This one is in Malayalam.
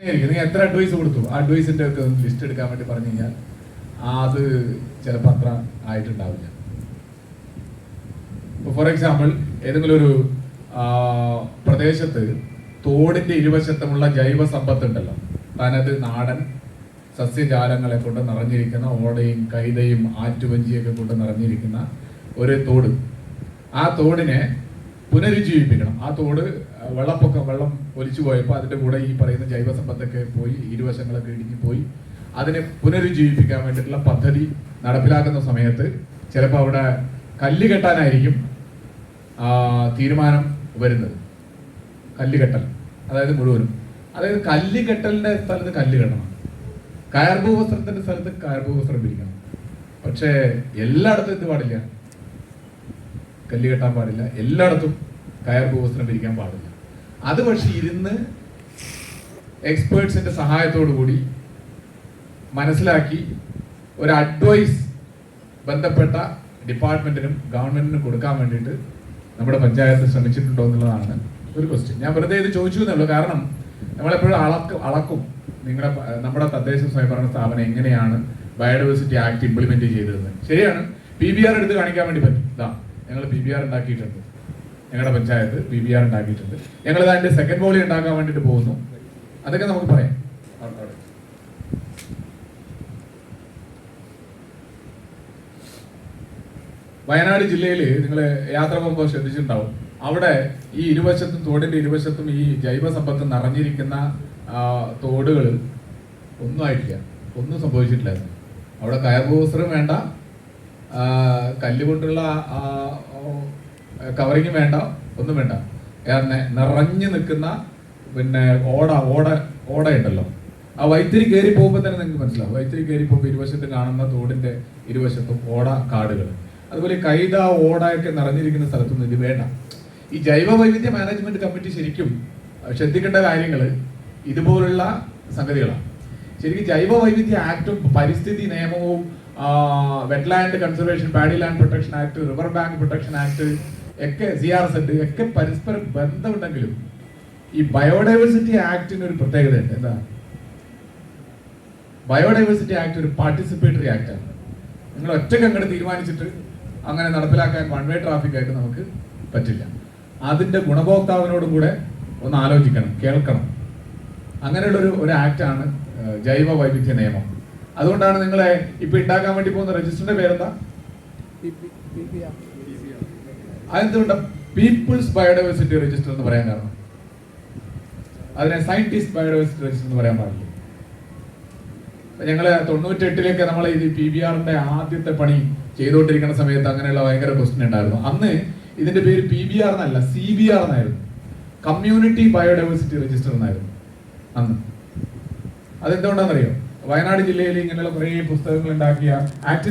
നിങ്ങൾ എത്ര അഡ്വൈസ് കൊടുത്തു? അഡ്വൈസിന്റെ ഒക്കെ ഒന്ന് ലിസ്റ്റ് എടുക്കാൻ വേണ്ടി പറഞ്ഞു കഴിഞ്ഞാൽ അത് ചിലപ്പോൾ അത്ര ആയിട്ടുണ്ടാവില്ല. ഫോർ എക്സാമ്പിൾ ഏതെങ്കിലും ഒരു പ്രദേശത്ത് തോടിന്റെ ഇരുവശത്തുമുള്ള ജൈവ സമ്പത്ത് ഉണ്ടല്ലോ തനത് നാടൻ സസ്യജാലങ്ങളെ കൊണ്ട് നിറഞ്ഞിരിക്കുന്ന ഓടയും കൈതയും ആറ്റുവഞ്ചിയൊക്കെ കൊണ്ട് നിറഞ്ഞിരിക്കുന്ന ഒരു തോട്. ആ തോടിനെ പുനരുജ്ജീവിപ്പിക്കണം. ആ തോട് വെള്ളപ്പൊക്കം വെള്ളം ഒലിച്ചു പോയപ്പോൾ അതിന്റെ കൂടെ ഈ പറയുന്ന ജൈവസമ്പത്തൊക്കെ പോയി ഇരുവശങ്ങളൊക്കെ ഇടിഞ്ഞു പോയി. അതിനെ പുനരുജ്ജീവിപ്പിക്കാൻ വേണ്ടിയിട്ടുള്ള പദ്ധതി നടപ്പിലാക്കുന്ന സമയത്ത് ചിലപ്പോൾ അവിടെ കല്ല് കെട്ടാനായിരിക്കും തീരുമാനം വരുന്നത്. കല്ല് കെട്ടൽ അതായത് മുഴുവനും. അതായത് കല്ല് കെട്ടലിന്റെ സ്ഥലത്ത് കല്ല് കെട്ടണം. കയർഭൂവസ്ത്രത്തിന്റെ സ്ഥലത്ത് കയർഭൂവസ്ത്രം പിരിക്കണം പക്ഷേ എല്ലായിടത്തും ഇത് പാടില്ല. കല്ല് കെട്ടാൻ പാടില്ല. എല്ലായിടത്തും കയർ ഭൂവസ്ത്രം പിരിക്കാൻ പാടില്ല. അത് പക്ഷെ ഇരുന്ന് എക്സ്പേർട്സിന്റെ സഹായത്തോടു കൂടി മനസ്സിലാക്കി ഒരു അഡ്വൈസ് ബന്ധപ്പെട്ട ഡിപ്പാർട്ട്മെന്റിനും ഗവൺമെന്റിനും കൊടുക്കാൻ വേണ്ടിയിട്ട് നമ്മുടെ പഞ്ചായത്ത് ശ്രമിച്ചിട്ടുണ്ടോ എന്നുള്ളതാണ് ഒരു ക്വസ്റ്റ്യൻ ഞാൻ വെറുതെ ഇത് ചോദിച്ചു എന്നുള്ളൂ കാരണം നമ്മളെപ്പോഴും അളക്കും അളക്കും നിങ്ങളുടെ നമ്മുടെ തദ്ദേശ സ്വയംഭരണ സ്ഥാപനം എങ്ങനെയാണ് ബയോഡൈവേഴ്സിറ്റി ആക്ട് ഇംപ്ലിമെന്റ് ചെയ്തതെന്ന്. ശരിയാണ്. പി ബി ആർ എടുത്ത് കാണിക്കാൻ വേണ്ടി പറ്റും. ഞങ്ങൾ പി ബി ആർ ഉണ്ടാക്കിയിട്ടുണ്ട്. ഞങ്ങളുടെ പഞ്ചായത്ത് പി ബി ആർ ഉണ്ടാക്കിയിട്ടുണ്ട്. ഞങ്ങൾ അതിന്റെ സെക്കൻഡ് വോളി ഉണ്ടാക്കാൻ വേണ്ടിയിട്ട് പോകുന്നു. അതൊക്കെ നമുക്ക് പറയാം. വയനാട് ജില്ലയിൽ നിങ്ങൾ യാത്ര പോകുമ്പോൾ ശ്രദ്ധിച്ചിട്ടുണ്ടാവും. അവിടെ ഈ ഇരുവശത്തും തോടിന്റെ ഇരുവശത്തും ഈ ജൈവ സമ്പത്ത് നിറഞ്ഞിരിക്കുന്ന തോടുകൾ ഒന്നും ആയിട്ടില്ല. ഒന്നും സംഭവിച്ചിട്ടില്ല അവിടെ കയർ ബോസറും വേണ്ട ആ, കല്ല് കൊണ്ടുള്ള കവറിങ് വേണ്ട ഒന്നും വേണ്ട. നിറഞ്ഞു നിൽക്കുന്ന പിന്നെ ഓട ഓട ഓടയുണ്ടല്ലോ. ആ വൈത്തിരി കയറി പോകുമ്പോൾ തന്നെ നിങ്ങൾക്ക് മനസ്സിലാവും. വൈത്തിരി കയറി പോകുമ്പോൾ ഇരുവശത്ത് കാണുന്ന തോടിന്റെ ഇരുവശത്തും ഓട കാടുകൾ. അതുപോലെ കൈത ഓടയൊക്കെ നിറഞ്ഞിരിക്കുന്ന സ്ഥലത്തൊന്നും ഇത് വേണ്ട. ഈ ജൈവ വൈവിധ്യ മാനേജ്മെന്റ് കമ്മിറ്റി ശരിക്കും ശ്രദ്ധിക്കേണ്ട കാര്യങ്ങൾ ഇതുപോലുള്ള സംഗതികളാണ്. ശരിക്കും ജൈവ വൈവിധ്യ ആക്ടും പരിസ്ഥിതി നിയമവും wetland conservation paddy land protection act river bank protection act ഒക്കെ സി ആർ സെറ്റ് ഒക്കെ പരസ്പരം ബന്ധമുണ്ടെങ്കിലും ഈ ബയോഡൈവേഴ്സിറ്റി ആക്ടിന് ഒരു പ്രത്യേകതയുണ്ട്. എന്താ? ബയോഡൈവേഴ്സിറ്റി ആക്ട് ഒരു പാർട്ടിസിപ്പേറ്ററി ആക്ട് ആണ്. നിങ്ങൾ ഒറ്റയ്ക്ക് അങ്ങോട്ട് തീരുമാനിച്ചിട്ട് അങ്ങനെ നടപ്പിലാക്കാൻ വൺ വേ ട്രാഫിക് ആയിട്ട് നമുക്ക് പറ്റില്ല. അതിന്റെ ഗുണഭോക്താവിനോടും കൂടെ ഒന്ന് ആലോചിക്കണം കേൾക്കണം. അങ്ങനെയുള്ള ഒരു ആക്ടാണ് ജൈവ വൈവിധ്യ നിയമം. അതുകൊണ്ടാണ് നിങ്ങളെ ഇപ്പൊ ഉണ്ടാക്കാൻ വേണ്ടി പോകുന്ന രജിസ്റ്ററിന്റെ പേരെന്താ? അതെന്തുകൊണ്ട് പീപ്പിൾസ് ബയോഡൈവേഴ്സിറ്റി രജിസ്റ്റർ എന്ന് പറയാൻ കാരണം. അതിനെ സയന്റിസ്റ്റ് ബയോഡൈവേഴ്സിറ്റി രജിസ്റ്റർ എന്ന് പറയാൻ പാടില്ല. ഞങ്ങൾ തൊണ്ണൂറ്റെട്ടിലേക്ക് നമ്മൾ ഇത് പി ബി ആറിന്റെ ആദ്യത്തെ പണി ചെയ്തുകൊണ്ടിരിക്കുന്ന സമയത്ത് അങ്ങനെയുള്ള ഭയങ്കര ക്വസ്റ്റ്യൻ ഉണ്ടായിരുന്നു. അന്ന് ഇതിന്റെ പേര് പി ബി ആർ എന്നല്ല സി ബി ആർ എന്നായിരുന്നു. കമ്മ്യൂണിറ്റി ബയോഡൈവേഴ്സിറ്റി രജിസ്റ്റർ എന്നായിരുന്നു. അന്ന്. അതെന്തുകൊണ്ടാണെന്നറിയോ? വയനാട് ജില്ലയിൽ ഇങ്ങനെയുള്ള കുറേ പുസ്തകങ്ങൾ ഉണ്ടാക്കിയ ആക്ടിന്